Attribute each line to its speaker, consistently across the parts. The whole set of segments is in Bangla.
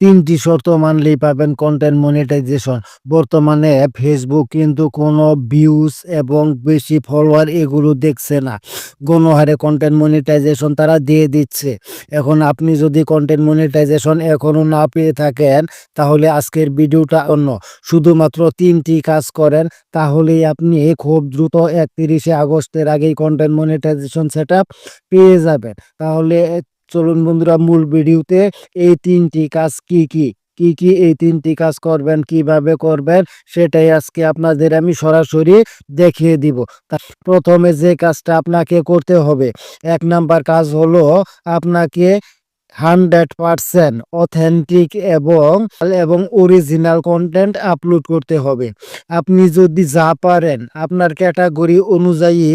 Speaker 1: তিনটি শর্ত মানলেই পাবেন কন্টেন্ট মনিটাইজেশন বর্তমানে ফেসবুক কিন্তু কোনো ভিউজ এবং বেশি ফলোয়ার এগুলো দেখছে না। গণহারে কন্টেন্ট মনিটাইজেশন তারা দিয়ে দিচ্ছে। এখন আপনি যদি কন্টেন্ট মনিটাইজেশন এখনও না পেয়ে থাকেন, তাহলে আজকের ভিডিওটা অন্য। শুধুমাত্র তিনটি কাজ করেন, তাহলেই আপনি খুব দ্রুত একত্রিশে আগস্টের আগেই কন্টেন্ট মনিটাইজেশন সেট পেয়ে যাবেন। তাহলে চলুন বন্ধুরা, মূল ভিডিওতে এই তিনটি কাজ কি কি? কি কি এই তিনটি কাজ করবেন, কীভাবে করবেন, সেটাই আজকে আপনাদের আমি সরাসরি দেখিয়ে দিব। প্রথমে যে কাজটা আপনাকে করতে হবে, এক নাম্বার কাজ হলো আপনাকে হান্ড্রেড পারসেন্ট অথেন্টিক এবং এবং অরিজিনাল কন্টেন্ট আপলোড করতে হবে। আপনি যদি যা পারেন, আপনার ক্যাটাগরি অনুযায়ী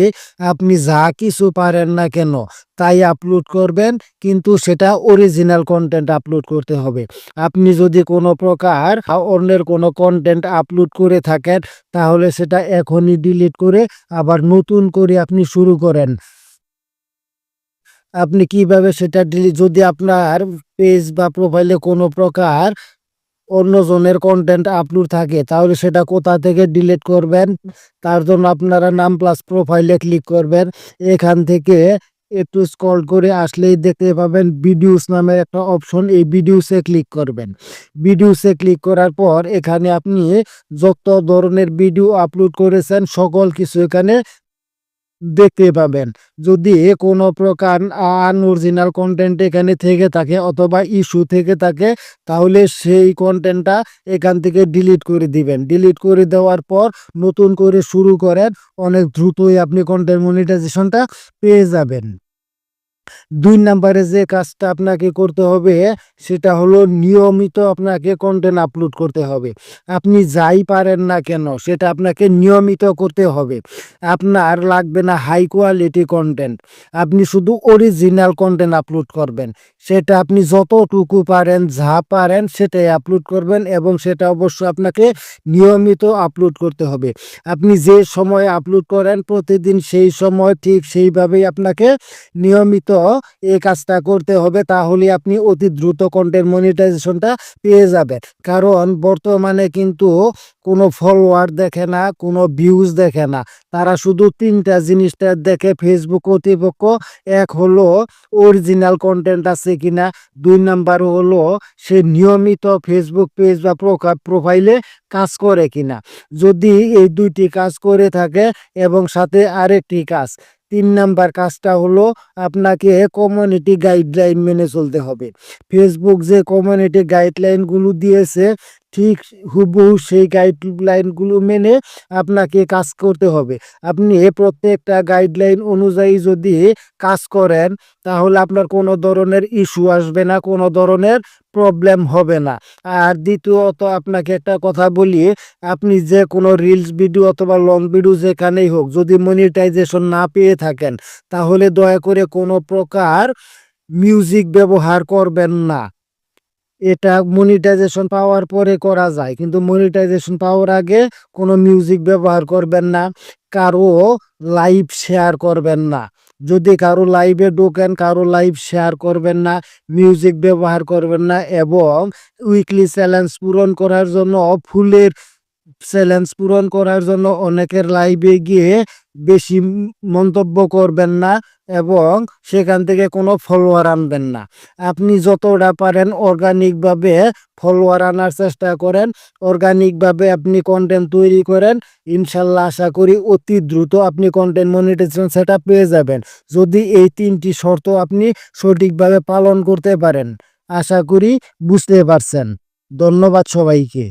Speaker 1: আপনি যা কিছু পারেন না কেন, তাই আপলোড করবেন, কিন্তু সেটা অরিজিনাল কন্টেন্ট আপলোড করতে হবে। আপনি যদি কোনো প্রকার অন্যের কোনো কন্টেন্ট আপলোড করে থাকেন, তাহলে সেটা এখনই ডিলিট করে আবার নতুন করে আপনি শুরু করেন। আপনি কীভাবে সেটা ডিলিট যদি আপনার পেজ বা প্রোফাইলে কোনো প্রকার অন্যজনের কন্টেন্ট আপলোড থাকে, তাহলে সেটা কোথা থেকে ডিলিট করবেন? তার জন্য আপনারা নাম প্লাস প্রোফাইলে ক্লিক করবেন। এখান থেকে একটু স্ক্রল করে আসলেই দেখতে পাবেন ভিডিওস নামের একটা অপশন এই ভিডিওসে ক্লিক করবেন। ভিডিওসে ক্লিক করার পর এখানে আপনি যত ধরনের ভিডিও আপলোড করেছেন, সকল কিছু এখানে দেখতে পাবেন। যদি কোনো প্রকার আনঅরিজিনাল কন্টেন্ট এখানে থেকে থাকে অথবা ইস্যু থেকে থাকে, তাহলে সেই কন্টেন্টটা এখান থেকে ডিলিট করে দিবেন। ডিলিট করে দেওয়ার পর নতুন করে শুরু করেন, অনেক দ্রুতই আপনি কন্টেন্ট মনিটাইজেশনটা পেয়ে যাবেন। দুই নাম্বারে যে কাজটা আপনাকে করতে হবে, সেটা হলো নিয়মিত আপনাকে কন্টেন্ট আপলোড করতে হবে। আপনি যাই পারেন না কেন, সেটা আপনাকে নিয়মিত করতে হবে। আপনার লাগবে না হাই কোয়ালিটি কন্টেন্ট আপনি শুধু অরিজিনাল কন্টেন্ট আপলোড করবেন। সেটা আপনি যতটুকু পারেন, যা পারেন, সেটাই আপলোড করবেন এবং সেটা অবশ্য আপনাকে নিয়মিত আপলোড করতে হবে। আপনি যে সময় আপলোড করেন, প্রতিদিন সেই সময় ঠিক সেইভাবেই আপনাকে নিয়মিত এই কাজটা করতে হবে তাহলে আপনি অতি দ্রুত কন্টেন্ট মনিটাইজেশনটা পেয়ে যাবে কারণ বর্তমানে কিন্তু কোনো ফলোয়ার দেখে না, কোনো ভিউজ দেখে না। তারা শুধু তিনটা জিনিসটা দেখে ফেসবুক কর্তৃপক্ষ, এক হলো অরিজিনাল কন্টেন্ট আছে কিনা, দুই নাম্বার হলো সে নিয়মিত ফেসবুক পেজ বা প্রোফাইলে কাজ করে কিনা। যদি এই দুইটি কাজ করে থাকে এবং সাথে আরেকটি কাজ তিন নাম্বার কাজটা হলো আপনাকে কমিউনিটি গাইডলাইন মেনে চলতে হবে। ফেসবুক যে কমিউনিটি গাইডলাইনগুলো দিয়েছে ঠিক হুবহু সেই গাইডলাইনগুলো মেনে আপনাকে কাজ করতে হবে। আপনি প্রত্যেকটা গাইডলাইন অনুযায়ী যদি কাজ করেন, তাহলে আপনার কোনো ধরনের ইস্যু আসবে না, কোনো ধরনের প্রবলেম হবে না। আর দ্বিতীয়ত আপনাকে একটা কথা বলি, আপনি যে কোনো রিলস ভিডিও অথবা লং ভিডিও যেখানেই হোক, যদি মনিটাইজেশন না পেয়ে থাকেন, তাহলে দয়া করে কোনো প্রকার মিউজিক ব্যবহার করবেন না। এটা মনিটাইজেশন পাওয়ার পরে করা যায়। কিন্তু মনিটাইজেশন পাওয়ার আগে কোনো মিউজিক ব্যবহার করবেন না, কারও লাইভ শেয়ার করবেন না। যদি কারও লাইভে ঢোকেন, কারও লাইভ শেয়ার করবেন না মিউজিক ব্যবহার করবেন না, এবং উইকলি চ্যালেঞ্জ পূরণ করার জন্য ফুলের চ্যালেঞ্জ পূরণ করার জন্য অনেকের লাইভে গিয়ে বেশি মন্তব্য করবেন না এবং সেখান থেকে কোনো ফলোয়ার আনবেন না। আপনি যতটা পারেন অর্গানিকভাবে ফলোয়ার আনার চেষ্টা করেন। অর্গানিকভাবে আপনি কন্টেন্ট তৈরি করেন। ইনশাল্লাহ আশা করি অতি দ্রুত আপনি কন্টেন্ট মনিটাইজেশন সেটা পেয়ে যাবেন। যদি এই তিনটি শর্ত আপনি সঠিকভাবে পালন করতে পারেন, আশা করি বুঝতে পারছেন। ধন্যবাদ সবাইকে।